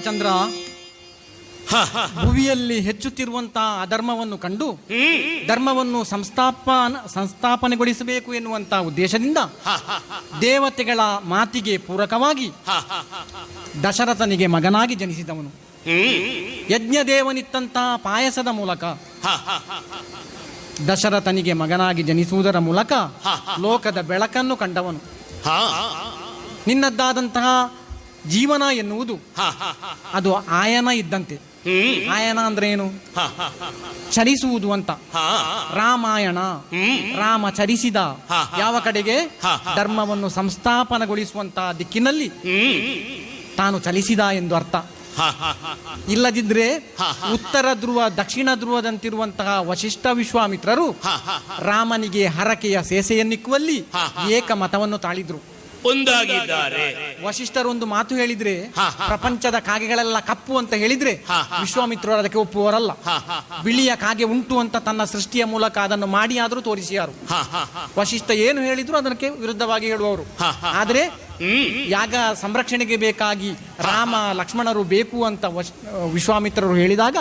ಮಹೇಂದ್ರ ಭುವಿಯಲ್ಲಿ ಹೆಚ್ಚುತ್ತಿರುವಂತಹ ಅಧರ್ಮವನ್ನು ಕಂಡು ಧರ್ಮವನ್ನು ಸಂಸ್ಥಾಪನ ಸಂಸ್ಥಾಪನೆಗೊಳಿಸಬೇಕು ಎನ್ನುವಂತಹ ಉದ್ದೇಶದಿಂದ ದೇವತೆಗಳ ಮಾತಿಗೆ ಪೂರಕವಾಗಿ ದಶರಥನಿಗೆ ಮಗನಾಗಿ ಜನಿಸಿದವನು. ಯಜ್ಞದೇವನಿತ್ತಂತಹ ಪಾಯಸದ ಮೂಲಕ ದಶರಥನಿಗೆ ಮಗನಾಗಿ ಜನಿಸುವುದರ ಮೂಲಕ ಲೋಕದ ಬೆಳಕನ್ನು ಕಂಡವನು. ನಿನ್ನದ್ದಾದಂತಹ ಜೀವನ ಎನ್ನುವುದು ಅದು ಆಯನ ಇದ್ದಂತೆ ಆಯನ ಅಂದ್ರೆ ಏನು ಚಲಿಸುವುದು ಅಂತ ರಾಮಾಯಣ ರಾಮ ಚರಿಸಿದ ಯಾವ ಕಡೆಗೆ ಧರ್ಮವನ್ನು ಸಂಸ್ಥಾಪನಗೊಳಿಸುವಂತಹ ದಿಕ್ಕಿನಲ್ಲಿ ತಾನು ಚಲಿಸಿದ ಎಂದು ಅರ್ಥ ಇಲ್ಲದಿದ್ರೆ ಉತ್ತರ ಧ್ರುವ ದಕ್ಷಿಣ ಧ್ರುವದಂತಿರುವಂತಹ ವಶಿಷ್ಠ ವಿಶ್ವಾಮಿತ್ರರು ರಾಮನಿಗೆ ಹರಕೆಯ ಸೇಸೆಯನ್ನಿಕ್ಕುವಲ್ಲಿ ಏಕಮತವನ್ನು ತಾಳಿದ್ರು ಒಂದಾಗಿದ್ದಾರೆ. ವಶಿಷ್ಠರು ಒಂದು ಮಾತು ಹೇಳಿದ್ರೆ ಪ್ರಪಂಚದ ಕಾಗೆಗಳೆಲ್ಲ ಕಪ್ಪು ಅಂತ ಹೇಳಿದ್ರೆ. ವಿಶ್ವಾಮಿತ್ರರು ಅದಕ್ಕೆ ಒಪ್ಪುವರಲ್ಲ ಬಿಳಿಯ ಕಾಗೆ ಉಂಟು ಅಂತ ತನ್ನ ಸೃಷ್ಟಿಯ ಮೂಲಕ ಅದನ್ನು ಮಾಡಿ ಆದರೂ ತೋರಿಸಿಯಾರು ವಶಿಷ್ಠ ಏನು ಹೇಳಿದ್ರು ಅದಕ್ಕೆ ವಿರುದ್ಧವಾಗಿ ಹೇಳುವವರು. ಆದ್ರೆ ಯಾಗ ಸಂರಕ್ಷಣೆಗೆ ಬೇಕಾಗಿ ರಾಮ ಲಕ್ಷ್ಮಣರು ಬೇಕು ಅಂತ ವಶ್- ವಿಶ್ವಾಮಿತ್ರರು ಹೇಳಿದಾಗ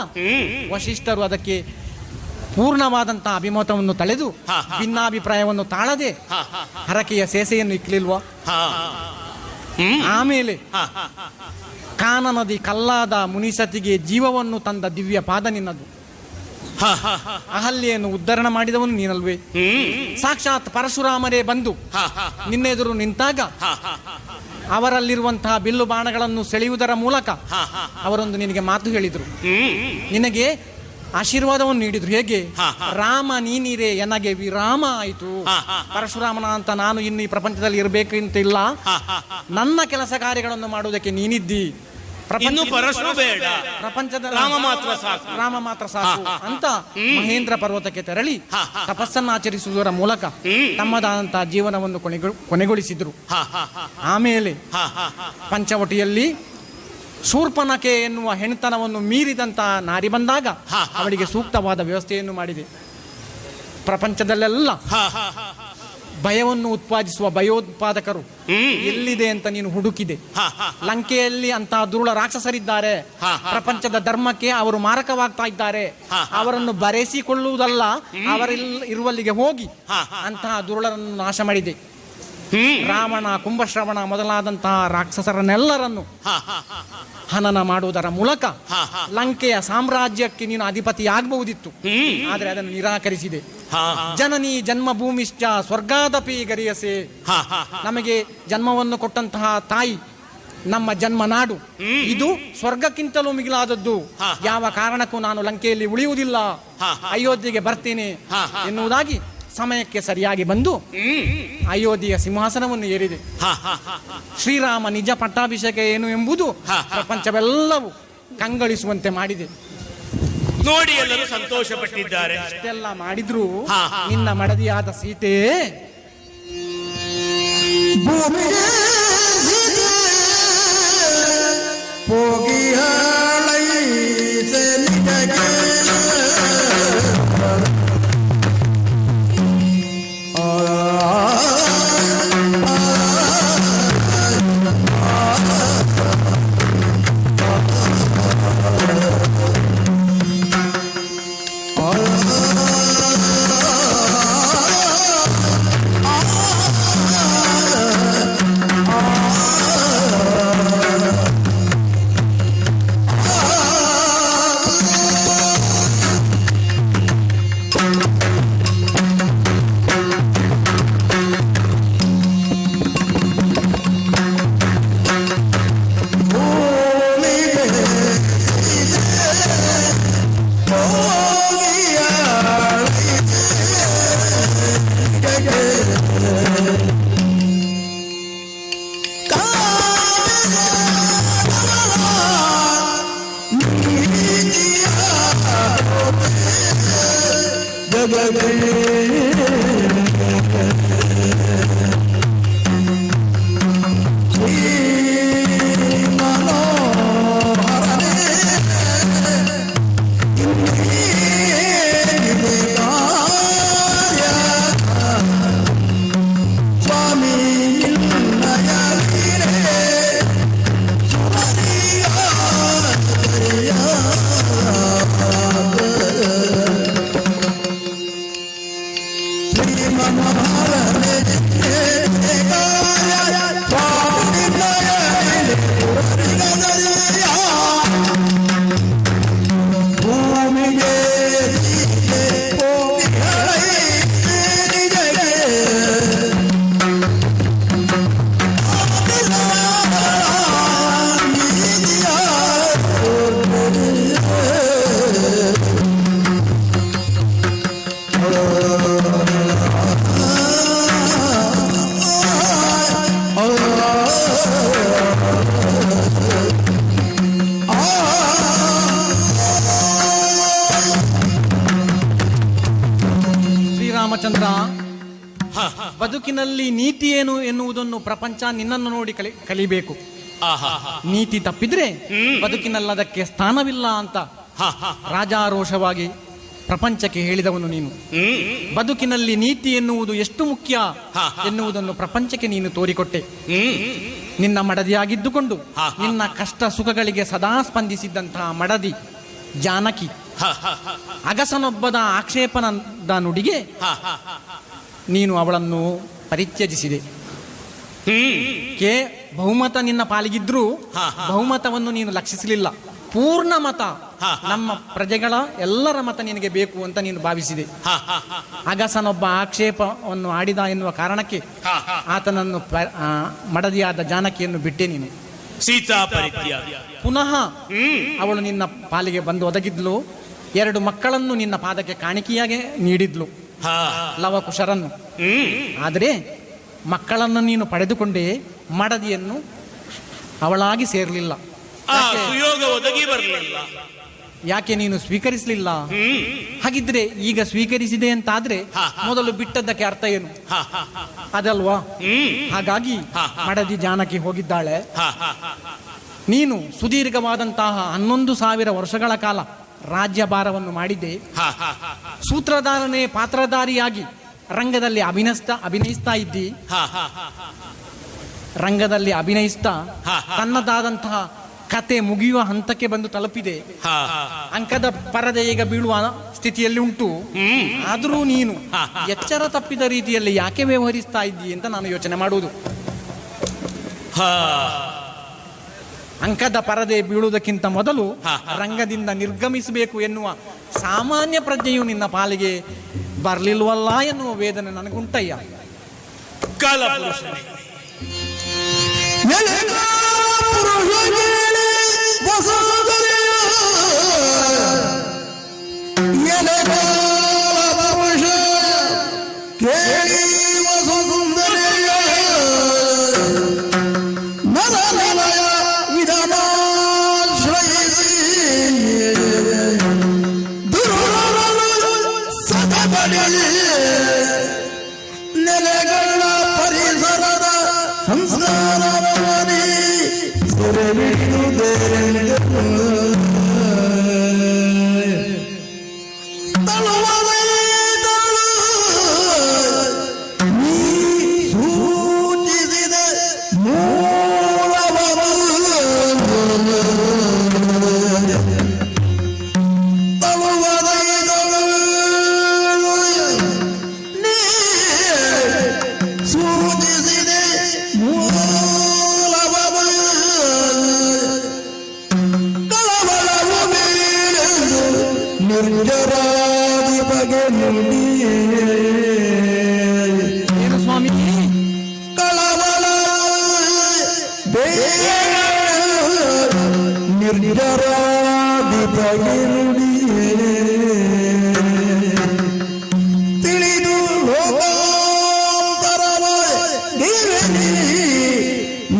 ವಶಿಷ್ಠರು ಅದಕ್ಕೆ ಪೂರ್ಣವಾದಂತಹ ಅಭಿಮತವನ್ನು ತಳೆದು. ಭಿನ್ನಾಭಿಪ್ರಾಯವನ್ನು ತಾಳದೆ ಹರಕೆಯ ಸೇಸೆಯನ್ನು ಇಕ್ಕಲಿಲ್ವಾ ಆಮೇಲೆ ಕಾನನದಿ ಕಲ್ಲಾದ ಮುನಿಸತಿಗೆ ಜೀವವನ್ನು ತಂದ ದಿವ್ಯ ಪಾದ ನಿನ್ನದು. ಅಹಲ್ಯನ್ನು ಉದ್ಧರಣ ಮಾಡಿದವನು ನೀನಲ್ವೇ? ಸಾಕ್ಷಾತ್ ಪರಶುರಾಮರೇ ಬಂದು ನಿನ್ನೆದುರು ನಿಂತಾಗ ಅವರಲ್ಲಿರುವಂತಹ ಬಿಲ್ಲು ಬಾಣಗಳನ್ನು ಸೆಳೆಯುವುದರ ಮೂಲಕ ಅವರೊಂದು ನಿನಗೆ ಮಾತು ಹೇಳಿದರು. ನಿನಗೆ ಆಶೀರ್ವಾದವನ್ನು ನೀಡಿದ್ರು. ಹೇಗೆ? ರಾಮ ನೀನಿರೆ ಎನಗೆ ವಿರಾಮ ಆಯಿತು. ಪರಶುರಾಮನ ಅಂತ ನಾನು ಇನ್ನು ಈ ಪ್ರಪಂಚದಲ್ಲಿ ಇರಬೇಕು ಅಂತ ಇಲ್ಲ ನನ್ನ ಕೆಲಸ ಕಾರ್ಯಗಳನ್ನು ಮಾಡುವುದಕ್ಕೆ ನೀನಿದ್ದಿ. ಪ್ರಪಂಚದ ರಾಮ ಮಾತ್ರ ಸಾಕು. ರಾಮ ಮಾತ್ರ ಸಾಕು ಅಂತ ಮಹೇಂದ್ರ ಪರ್ವತಕ್ಕೆ ತೆರಳಿ ತಪಸ್ಸನ್ನು ಆಚರಿಸುವುದರ ಮೂಲಕ ತಮ್ಮದಾದಂತಹ ಜೀವನವನ್ನು ಕೊನೆಗೊಳ- ಕೊನೆಗೊಳಿಸಿದ್ರು. ಆಮೇಲೆ ಪಂಚವಟಿಯಲ್ಲಿ ಶೂರ್ಪನಕೆ ಎನ್ನುವ ಹೆಣ್ತನವನ್ನು ಮೀರಿದಂತಹ ನಾರಿ ಬಂದಾಗ ಅವಳಿಗೆ ಸೂಕ್ತವಾದ ವ್ಯವಸ್ಥೆಯನ್ನು ಮಾಡಿದೆ. ಪ್ರಪಂಚದಲ್ಲೆಲ್ಲ ಭಯವನ್ನು ಉತ್ಪಾದಿಸುವ ಭಯೋತ್ಪಾದಕರು ಎಲ್ಲಿದೆ ಅಂತ ನೀನು ಹುಡುಕಿದೆ? ಲಂಕೆಯಲ್ಲಿ ಅಂತಹ ದುರುಳ ರಾಕ್ಷಸರಿದ್ದಾರೆ. ಪ್ರಪಂಚದ ಧರ್ಮಕ್ಕೆ ಅವರು ಮಾರಕವಾಗ್ತಾ ಇದ್ದಾರೆ. ಅವರನ್ನು ಬರೆಸಿಕೊಳ್ಳುವುದಲ್ಲ ಅವರಿಲ್ ಇರುವಲ್ಲಿಗೆ ಹೋಗಿ ಅಂತಹ ದುರುಳರನ್ನು ನಾಶ ಮಾಡಿದೆ. ರಾವಣ ಕುಂಭಶ್ರವಣ ಮೊದಲಾದಂತಹ ರಾಕ್ಷಸರನ್ನೆಲ್ಲರನ್ನು ಹನನ ಮಾಡುವುದರ ಮೂಲಕ ಲಂಕೆಯ ಸಾಮ್ರಾಜ್ಯಕ್ಕೆ ನೀನು ಅಧಿಪತಿ ಆಗಬಹುದಿತ್ತು ಆದರೆ ಅದನ್ನು ನಿರಾಕರಿಸಿದೆ. ಜನನಿ ಜನ್ಮಭೂಮಿಶ್ಚ ಸ್ವರ್ಗಾದಪಿ ಗರಿಯಸೆ ನಮಗೆ ಜನ್ಮವನ್ನು ಕೊಟ್ಟಂತಹ ತಾಯಿ ನಮ್ಮ ಜನ್ಮ ನಾಡು ಇದು ಸ್ವರ್ಗಕ್ಕಿಂತಲೂ ಮಿಗಿಲಾದದ್ದು. ಯಾವ ಕಾರಣಕ್ಕೂ ನಾನು ಲಂಕೆಯಲ್ಲಿ ಉಳಿಯುವುದಿಲ್ಲ. ಅಯೋಧ್ಯೆಗೆ ಬರ್ತೀನಿ ಎನ್ನುವುದಾಗಿ ಸಮಯಕ್ಕೆ ಸರಿಯಾಗಿ ಬಂದು ಅಯೋಧ್ಯೆಯ ಸಿಂಹಾಸನವನ್ನು ಏರಿದೆ. ಶ್ರೀರಾಮ ನಿಜ ಪಟ್ಟಾಭಿಷೇಕ ಏನು ಎಂಬುದು ಪ್ರಪಂಚವೆಲ್ಲವೂ ಕಂಗಳಿಸುವಂತೆ ಮಾಡಿದೆ. ನೋಡಿ ಎಲ್ಲರೂ ಸಂತೋಷ ಪಟ್ಟಿದ್ದಾರೆ ಇಷ್ಟೆಲ್ಲ ಮಾಡಿದ್ರು. ನಿನ್ನ ಮಡದಿಯಾದ ಸೀತೆ ಭೂಮಿಗೆ जगत I'm Mama, Mama, Mama, Mama, Mama, Mama, Ramachandra ಹ, ಬದುಕಿನಲ್ಲಿ ನೀತಿ ಏನು ಎನ್ನುವುದನ್ನು ಪ್ರಪಂಚ ನಿನ್ನನ್ನು ನೋಡಿ ಕಲಿ ಕಲಿಬೇಕು. ನೀತಿ ತಪ್ಪಿದ್ರೆ. ಬದುಕಿನಲ್ಲಿ ಅದಕ್ಕೆ ಸ್ಥಾನವಿಲ್ಲ ಅಂತ ರಾಜಾರೋಷವಾಗಿ ಪ್ರಪಂಚಕ್ಕೆ ಹೇಳಿದವನು ನೀನು. ಬದುಕಿನಲ್ಲಿ ನೀತಿ ಎನ್ನುವುದು ಎಷ್ಟು ಮುಖ್ಯ. ಎನ್ನುವುದನ್ನು ಪ್ರಪಂಚಕ್ಕೆ ನೀನು ತೋರಿಕೊಟ್ಟೆ. ನಿನ್ನ ಮಡದಿಯಾಗಿದ್ದುಕೊಂಡು. ನಿನ್ನ ಕಷ್ಟ ಸುಖಗಳಿಗೆ ಸದಾ ಸ್ಪಂದಿಸಿದ್ದಂತಹ ಮಡದಿ ಜಾನಕಿ. ಅಗಸನೊಬ್ಬದ ಆಕ್ಷೇಪನದ ನುಡಿಗೆ. ನೀನು ಅವಳನ್ನು ಪರಿತ್ಯಜಿಸಿದೆ ಕೆ ಬಹುಮತ ನಿನ್ನ ಪಾಲಿಗಿದ್ರೂ. ಬಹುಮತವನ್ನು ನೀನು ಲಕ್ಷಿಸಲಿಲ್ಲ ಪೂರ್ಣ ಮತ. ನಮ್ಮ ಪ್ರಜೆಗಳ ಎಲ್ಲರ ಮತ ನಿನಗೆ ಬೇಕು ಅಂತ ನೀನು ಭಾವಿಸಿದೆ ಅಗಸನೊಬ್ಬ ಆಕ್ಷೇಪವನ್ನು ಆಡಿದ ಎನ್ನುವ ಕಾರಣಕ್ಕೆ. ಆತನನ್ನು ಮಡದಿಯಾದ ಜಾನಕಿಯನ್ನು ಬಿಟ್ಟೆ ನೀನು ಸೀತಾ ಪುನಃ ಅವಳು ನಿನ್ನ ಪಾಲಿಗೆ ಬಂದು ಒದಗಿದ್ಲು ಎರಡು ಮಕ್ಕಳನ್ನು ನಿನ್ನ ಪಾದಕ್ಕೆ ಕಾಣಿಕೆಯಾಗಿ ನೀಡಿದ್ಲು. ಲವಕುಶರನ್ನು. ಆದರೆ ಮಕ್ಕಳನ್ನು ನೀನು ಪಡೆದುಕೊಂಡೇ ಮಡದಿಯನ್ನು ಅವಳಾಗಿ ಸೇರಲಿಲ್ಲ. ಯಾಕೆ? ನೀನು ಸ್ವೀಕರಿಸಲಿಲ್ಲ? ಹಾಗಿದ್ರೆ ಈಗ ಸ್ವೀಕರಿಸಿದೆ ಅಂತಾದ್ರೆ. ಮೊದಲು ಬಿಟ್ಟದ್ದಕ್ಕೆ ಅರ್ಥ ಏನು? ಅದಲ್ವಾ? ಹಾಗಾಗಿ. ಮಡದಿ ಜಾನಕಿ ಹೋಗಿದ್ದಾಳೆ. ನೀನು ಸುದೀರ್ಘವಾದಂತಹ ಹನ್ನೊಂದು ಸಾವಿರ ವರ್ಷಗಳ ಕಾಲ ರಾಜ್ಯಭಾರವನ್ನು ಮಾಡಿದ್ದೆ ಸೂತ್ರಧಾರನೇ ಹ, ಹ, ಹ. ಪಾತ್ರಧಾರಿಯಾಗಿ ರಂಗದಲ್ಲಿ ಅಭಿನಯಿಸ್ತಾ ಅಭಿನಯಿಸ್ತಾ ಇದ್ದಿ. ರಂಗದಲ್ಲಿ ಅಭಿನಯಿಸ್ತಾ. ತನ್ನದಾದಂತಹ ಕತೆ ಮುಗಿಯುವ ಹಂತಕ್ಕೆ ಬಂದು ತಲುಪಿದೆ. ಅಂಕದ ಪರದೆ ಈಗ ಬೀಳುವ ಸ್ಥಿತಿಯಲ್ಲಿ ಉಂಟು ಆದರೂ ನೀನು. ಎಚ್ಚರ ತಪ್ಪಿದ ರೀತಿಯಲ್ಲಿ ಯಾಕೆ ವ್ಯವಹರಿಸ್ತಾ ಇದ್ದೀ ಅಂತ ನಾನು ಯೋಚನೆ ಮಾಡುವುದು ಹ, ಅಂಕದ ಪರದೆ ಬೀಳುವುದಕ್ಕಿಂತ ಮೊದಲು. ರಂಗದಿಂದ ನಿರ್ಗಮಿಸಬೇಕು ಎನ್ನುವ ಸಾಮಾನ್ಯ ಪ್ರಜ್ಞೆಯು ನಿನ್ನ ಪಾಲಿಗೆ ಬರಲಿಲ್ವಲ್ಲ ಎನ್ನುವ ವೇದನೆ ನನಗುಂಟಯ್ಯ. ಕೇಳಿ ಸದಬಡಿ ನೆಲೆಗಳ ಪರಿಸರದ ಸಂಸ್ಕಾರವನಿ ಸೂಚಿಸಿದ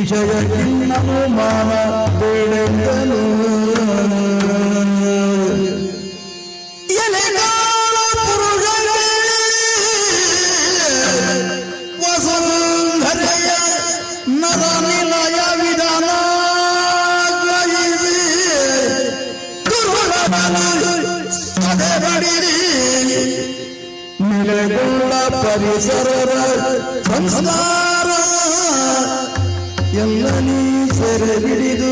ವಿಷಯ ಕಿನ್ನನು ಮಾನ ಬೇಡೆಂದನು ಎಲೆಗಾಲ ಪುರುಷನೇ ವಸುಂಧರೆಯ ನರನಿಲಯ ವಿಧಾನ ನೆಲೆಗೊಂಡ ಪರಿಸರದ ಸಂಸ್ಕಾರ ಎಲ್ಲ ನೀ ಸೆರೆ ಹಿಡಿದು.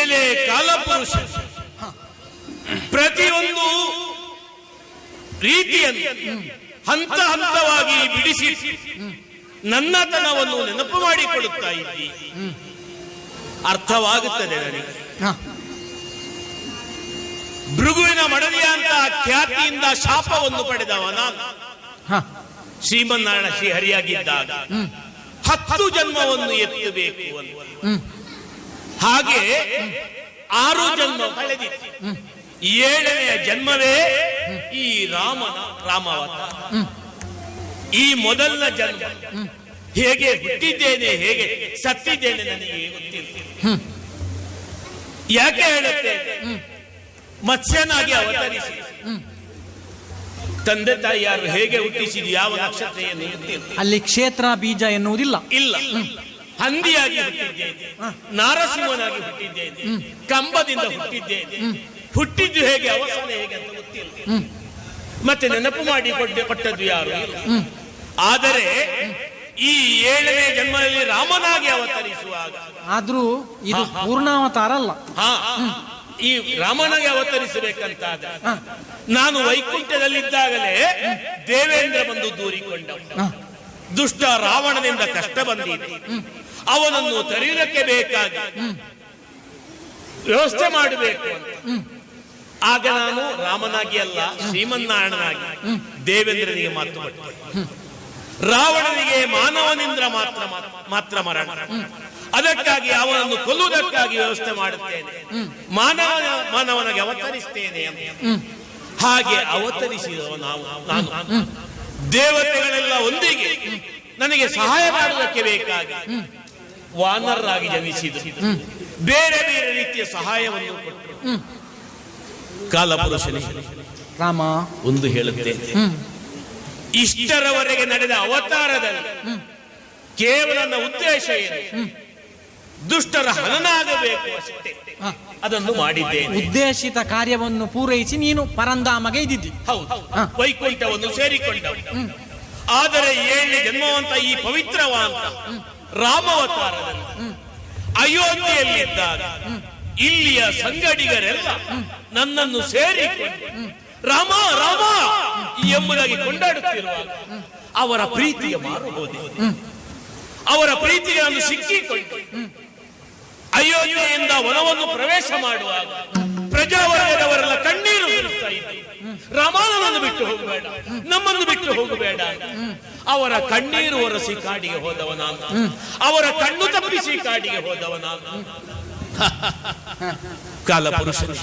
ಎಲೆ ಕಾಲಪುರುಷ ಪ್ರತಿಯೊಂದು ರೀತಿಯನ್ನು ಹಂತ ಹಂತವಾಗಿ ಬಿಡಿಸಿ ನನ್ನತನವನ್ನು ನೆನಪು ಮಾಡಿಕೊಡುತ್ತಾ ಇದ್ದಿ. ಅರ್ಥವಾಗುತ್ತದೆ ನನಗೆ. ಭೃಗುವಿನ ಮಡದಿಯ ಅಂತ ಖ್ಯಾತಿಯಿಂದ ಶಾಪವನ್ನು ಪಡೆದವ ನಾನು. ಶ್ರೀಮನ್ನಾರಾಯಣ ಶ್ರೀಹರಿಯಾಗಿದ್ದಾಗ ಹತ್ತು ಜನ್ಮವನ್ನು ಎತ್ತಬೇಕು ಅಂತ. ಹಾಗೆ ಆರು ಜನ್ಮ ಕಳೆದಿತ್ತು. ಏಳನೆಯ ಜನ್ಮವೇ ಈ ರಾಮನ ರಾಮಾವತಾರ. ಈ ಮೊದಲ ಜನ್ಮ ಹೇಗೆ ಹುಟ್ಟಿದ್ದೇನೆ ಹೇಗೆ ಸತ್ತಿದ್ದೇನೆ ನನಗೆ ಗೊತ್ತಿಲ್ಲ. ಯಾಕೆ ಹೇಳುತ್ತೆ? ಮತ್ಸ್ಯನಾಗಿ ಅವತರಿಸಿ. ತಂದೆ ತಾಯಿ ಯಾರು ಹೇಗೆ ಹುಟ್ಟಿಸಿದ ಯಾವ ನಕ್ಷತ್ರ ಏನು ಅಲ್ಲಿ ಕ್ಷೇತ್ರ ಬೀಜ ಎನ್ನುವುದಿಲ್ಲ. ಇಲ್ಲ. ಹಂದಿಯಾಗಿ ಹುಟ್ಟಿದ್ದೇನೆ ನಾರಸಿಂಹನಾಗಿ ಹುಟ್ಟಿದ್ದೇನೆ ಕಂಬದಿಂದ ಹುಟ್ಟಿದ್ದೇನೆ. ಹುಟ್ಟಿದ್ದು ಹೇಗೆ ಅವಸಾನ ಹೇಗೆ ಅಂತ ಗೊತ್ತಿಲ್ಲ. ಮತ್ತೆ ನೆನಪು ಮಾಡಿ ಕೊಟ್ಟೆ ಕೊಟ್ಟದ್ದು ಯಾರು. ಆದರೆ ಈ ಏಳನೇ ಜನ್ಮದಲ್ಲಿ ರಾಮನಾಗಿ ಅವತರಿಸುವಾಗ ಆದ್ರೂ ಇದು ಪೂರ್ಣಾವತಾರ ಅಲ್ಲ. ಹಾ ಈ ರಾಮನಾಗಿ ಅವತರಿಸಬೇಕಂತಾದ ನಾನು ವೈಕುಂಠದಲ್ಲಿದ್ದಾಗಲೇ ದೇವೇಂದ್ರ ಬಂದು ದೂರಿಕೊಂಡ ದುಷ್ಟ ರಾವಣನಿಂದ ಕಷ್ಟ ಬಂದಿದೆ. ಅವನನ್ನು ತರೆಯುವುದಕ್ಕೆ ಬೇಕಾಗಿ ವ್ಯವಸ್ಥೆ ಮಾಡಬೇಕು ಅಂತ. ಆಗ ನಾನು ರಾಮನಾಗಿ ಅಲ್ಲ ಶ್ರೀಮನ್ನಾರಾಯಣನಾಗಿ ದೇವೇಂದ್ರನಿಗೆ ಮಾತು ಕೊಟ್ಟೆ. ರಾವಣನಿಗೆ ಮಾನವನಿಂದ ಮಾತ್ರ ಮಾತ್ರ ಮರಣ. ಅದಕ್ಕಾಗಿ ಅವನನ್ನು ಕೊಲ್ಲುವುದಕ್ಕಾಗಿ ವ್ಯವಸ್ಥೆ ಮಾಡುತ್ತೇನೆ. ಮಾನವ ಮಾನವನಿಗೆ ಅವತರಿಸ್ತೇನೆ ಹಾಗೆ ಅವತರಿಸಿದವ ನಾವು ನಾನು. ದೇವತೆಗಳೆಲ್ಲ ಒಂದಿಗೆ ನನಗೆ ಸಹಾಯ ಮಾಡುವುದಕ್ಕೆ ಬೇಕಾಗಿ ವಾನರರಾಗಿ ಜನಿಸಿದರು. ಬೇರೆ ಬೇರೆ ರೀತಿಯ ಸಹಾಯವನ್ನು ಕೊಟ್ಟರು. ಕಾಲಪುರುಷನೇ ರಾಮ ಒಂದು ಹೇಳುತ್ತೇನೆ. ಇಷ್ಟರವರೆಗೆ ನಡೆದ ಅವತಾರದಲ್ಲಿ ಕೇವಲ ನನ್ನ ಉದ್ದೇಶ ಏನು? ದುಷ್ಟರ ಹನನಾಗಬೇಕು ಅಷ್ಟೇ. ಅದನ್ನು ಮಾಡಿದ್ದೆ ಉದ್ದೇಶಿತ ಕಾರ್ಯವನ್ನು ಪೂರೈಸಿ ನೀನು ಪರಂಧಾಮಗೆ ಇದ್ದಿದ್ದಿ. ಹೌದು. ವೈಕುಂಠವನ್ನು ಸೇರಿಕೊಂಡ ಆದರೆ ಏಳು ಜನ್ಮವಂತ ಈ ಪವಿತ್ರವಾದ ರಾಮಾವತಾರದಲ್ಲಿ ಅಯೋಧ್ಯೆಯಲ್ಲಿದ್ದಾಗ ಇಲ್ಲಿಯ ಸಂಗಡಿಗರೆಲ್ಲ ನನ್ನನ್ನು ಸೇರಿಕೊಂಡು ರಾಮ ರಾಮ ಎಂಬುದಾಗಿ ಕೊಂಡಾಡುತ್ತಿರುವಾಗ ಅವರ ಪ್ರೀತಿಯ ಮಾರು ಹೋದೆ. ಅವರ ಪ್ರೀತಿಗೆ ನಾನು ಸಿಕ್ಕಿಕೊಂಡು ಅಯೋಧ್ಯೆಯಿಂದ ವನವನ್ನು ಪ್ರವೇಶ ಮಾಡುವಾಗ ಪ್ರಜಾವರ್ಗದವರೆಲ್ಲ ಕಣ್ಣೀರು ರಾಮಾನನನ್ನು ಬಿಟ್ಟು ಹೋಗಬೇಡ ನಮ್ಮನ್ನು ಬಿಟ್ಟು ಹೋಗಬೇಡ ಅವರ ಕಣ್ಣೀರು ಒರೆಸಿ ಕಾಡಿಗೆ ಹೋದವನ ಅವರ ಕಣ್ಣು ತಪ್ಪಿಸಿ ಕಾಡಿಗೆ ಹೋದವನ ಕಾಲ ಕಾಲಪುರುಷನೇ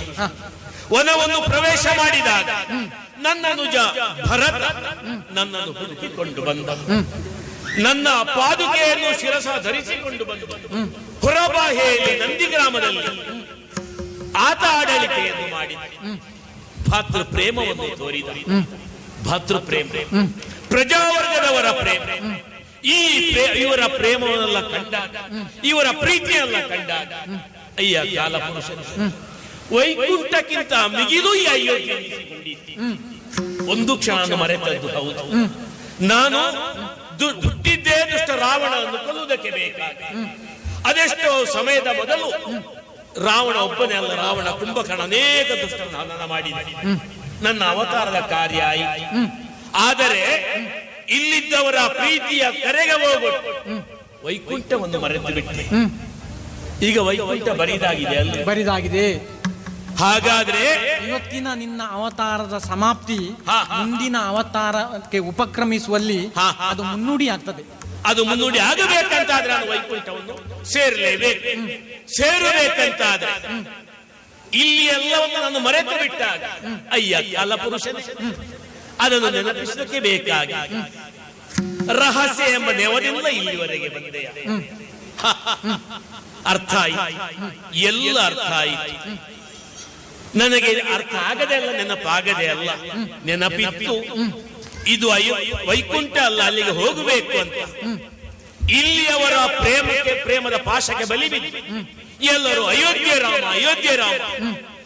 ವನವನ್ನು ಪ್ರವೇಶ ಮಾಡಿದಾಗ ನನ್ನ ನುಜ ಭರತ ನನ್ನನ್ನು ಹುಡುಕಿಕೊಂಡು ಬಂದ. ನನ್ನ ಪಾದುಕೆಯನ್ನು ಶಿರಸ ಧರಿಸಿಕೊಂಡು ಬಂದು. ಹೊರಬಾಹೆಯಲ್ಲಿ ನಂದಿಗ್ರಾಮದಲ್ಲಿ ಆತ ಆಡಳಿಕೆಯನ್ನು ಮಾಡಿದ. ಭಾತೃ ಪ್ರೇಮವನ್ನು ತೋರಿದ. ಭಾತೃ ಪ್ರೇಮ. ಪ್ರಜಾವರ್ಗದವರ ಪ್ರೇಮ. ಈ ಇವರ ಪ್ರೇಮವನ್ನೆಲ್ಲ ಕಂಡಾಗ ಇವರ ಪ್ರೀತಿಯನ್ನ ಕಂಡಾಗ ಅಯ್ಯ ಕಾಲ ವೈಕುಂಠಕ್ಕಿಂತ ಮಿಗಿಲು ಈ ಅಯೋಧ್ಯೆ. ಒಂದು ಕ್ಷಣ ಮರೆತದ್ದು ಹೌದು. ನಾನು ಹುಟ್ಟಿದ್ದೇ ದುಷ್ಟ ರಾವಣವನ್ನು ಕೊಲ್ಲುವುದಕ್ಕೆ ಬೇಕಾಗಿ ಅದೆಷ್ಟೋ ಸಮಯದ ಮೊದಲು ರಾವಣ ಒಬ್ಬನೇ ಅಲ್ಲ ರಾವಣ ಕುಂಭಕರ್ಣ ಅನೇಕ ದುಷ್ಟರನ್ನು ಹನನ ಮಾಡಿದ. ನನ್ನ ಅವತಾರದ ಕಾರ್ಯ ಆಯಿತು. ಆದರೆ ಇಲ್ಲಿದ್ದವರ ಪ್ರೀತಿಯ ಕರೆಗೆ ಹೋಗು ವೈಕುಂಠವನ್ನು ಮರೆತು ಬಿಟ್ಟೆ. ಈಗ ವೈಕುಂಠ ಬರಿದಾಗಿದೆ ಅಲ್ಲ ಬರಿದಾಗಿದೆ. ಹಾಗಾದ್ರೆ ಇವತ್ತಿನ ನಿನ್ನ ಅವತಾರದ ಸಮಾಪ್ತಿ. ಮುಂದಿನ ಅವತಾರಕ್ಕೆ ಉಪಕ್ರಮಿಸುವಲ್ಲಿ ಅದು ಮುನ್ನುಡಿ ಆಗ್ತದೆ. ಅದು ಮುನ್ನುಡಿ ಆಗಬೇಕಂತಾದ್ರೆ ನಾನು ವೈಕುಂಠವನ್ನು ಸೇರಲೇಬೇಕು. ಸೇರಬೇಕಂತಾದ್ರೆ ಇಲ್ಲಿ ಎಲ್ಲವನ್ನು ನಾನು ಮರೆತು ಬಿಟ್ಟಾಗ ಅಯ್ಯ ಅಲ್ಲ ಪುರುಷನೇ. ಅದನ್ನು ನೆನಪಿಸಲಿಕ್ಕೆ ಬೇಕಾಗಿ. ರಹಸ್ಯ ಎಂಬ ನೆವದಿಂದ ಇಲ್ಲಿವರೆಗೆ ಬಂದೆಯ. ಅರ್ಥ ಆಯ್ತು. ಎಲ್ಲ ಅರ್ಥ ಆಯಿತು. ನನಗೆ ಅರ್ಥ ಆಗದೆ ಅಲ್ಲ, ನೆನಪಾಗದೆ ಅಲ್ಲ. ನೆನಪಿತ್ತು. ಇದು ಅಯ್ಯೋ ವೈಕುಂಠ ಅಲ್ಲ, ಅಲ್ಲಿಗೆ ಹೋಗಬೇಕು ಅಂತ. ಇಲ್ಲಿಯವರ ಪ್ರೇಮಕ್ಕೆ, ಪ್ರೇಮದ ಪಾಶಕ್ಕೆ ಬಲಿ ಎಲ್ಲರೂ ಅಯೋಧ್ಯೆ ರಾಮ ಅಯೋಧ್ಯೆ ರಾಮ.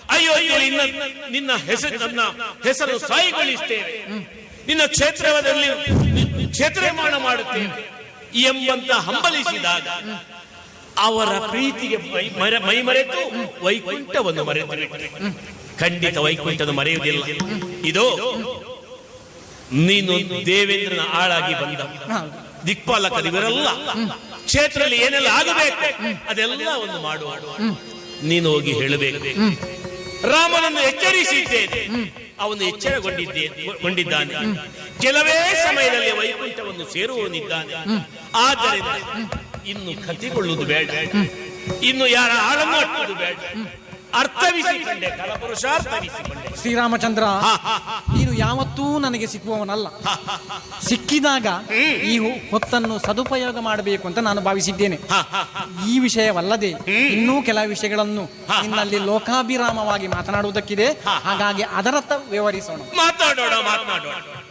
ಅಯೋಧ್ಯೆಯಲ್ಲಿ ನಿನ್ನ ಹೆಸರು ನನ್ನ ಹೆಸರು ಸಾಯಿಗೊಳಿಸ್ತೇವೆ ನಿನ್ನ ಕ್ಷೇತ್ರದಲ್ಲಿ ಕ್ಷೇತ್ರ ಮಾಡುತ್ತೇವೆ ಎಂಬಂತ ಹಂಬಲಿಸಿದಾಗ ಅವರ ಪ್ರೀತಿಗೆ ಮೈ ಮರೆತು ವೈಕುಂಠವನ್ನು ಮರೆತು ಖಂಡಿತ ವೈಕುಂಠದ ಮರೆಯುವುದಿಲ್ಲ. ಇದು, ನೀನು ದೇವೇಂದ್ರನ ಆಳಾಗಿ ಬಂದ. ದಿಕ್ಪಾಲಕ ಇವರೆಲ್ಲ ಕ್ಷೇತ್ರದಲ್ಲಿ ಏನೆಲ್ಲ ಆಗಬೇಕು ಅದೆಲ್ಲ ಒಂದು ಮಾಡುವ ನೀನು ಹೋಗಿ ಹೇಳಬೇಕು. ರಾಮನನ್ನು ಎಚ್ಚರಿಸಿದ್ದೇನೆ. ಅವನು ಎಚ್ಚರಗೊಂಡಿದ್ದೇ ಗೊಂಡಿದ್ದಾನೆ. ಕೆಲವೇ ಸಮಯದಲ್ಲಿ ವೈಕುಂಠವನ್ನು ಸೇರುವವನಿದ್ದಾನೆ. ಆದ್ದರಿಂದ ಇನ್ನು ಕತಿಗೊಳ್ಳುವುದು ಬೇಡ. ಇನ್ನು ಯಾರ ಆಳನ್ನು ಅಟ್ಟುವುದು ಬೇಡ. ಅರ್ಥವಿಸಿಕೊಂಡೆ ಕಲಪುರುಷಾರ್ಥವಿಸಿಕೊಂಡೆ. ಶ್ರೀರಾಮಚಂದ್ರ. ನೀನು ಯಾವತ್ತೂ ನನಗೆ ಸಿಕ್ಕುವವನಲ್ಲ. ಸಿಕ್ಕಿದಾಗ ಈ ಹೊತ್ತನ್ನು ಸದುಪಯೋಗ ಮಾಡಬೇಕು ಅಂತ ನಾನು ಭಾವಿಸಿದ್ದೇನೆ. ಈ ವಿಷಯವಲ್ಲದೆ ಇನ್ನೂ ಕೆಲ ವಿಷಯಗಳನ್ನು ನಿನ್ನಲ್ಲಿ ಲೋಕಾಭಿರಾಮವಾಗಿ ಮಾತನಾಡುವುದಕ್ಕಿದೆ. ಹಾಗಾಗಿ ಅದರತ್ತ ವಿವರಿಸೋಣ. ಮಾತಾಡೋಣ ಮಾತನಾಡೋಣ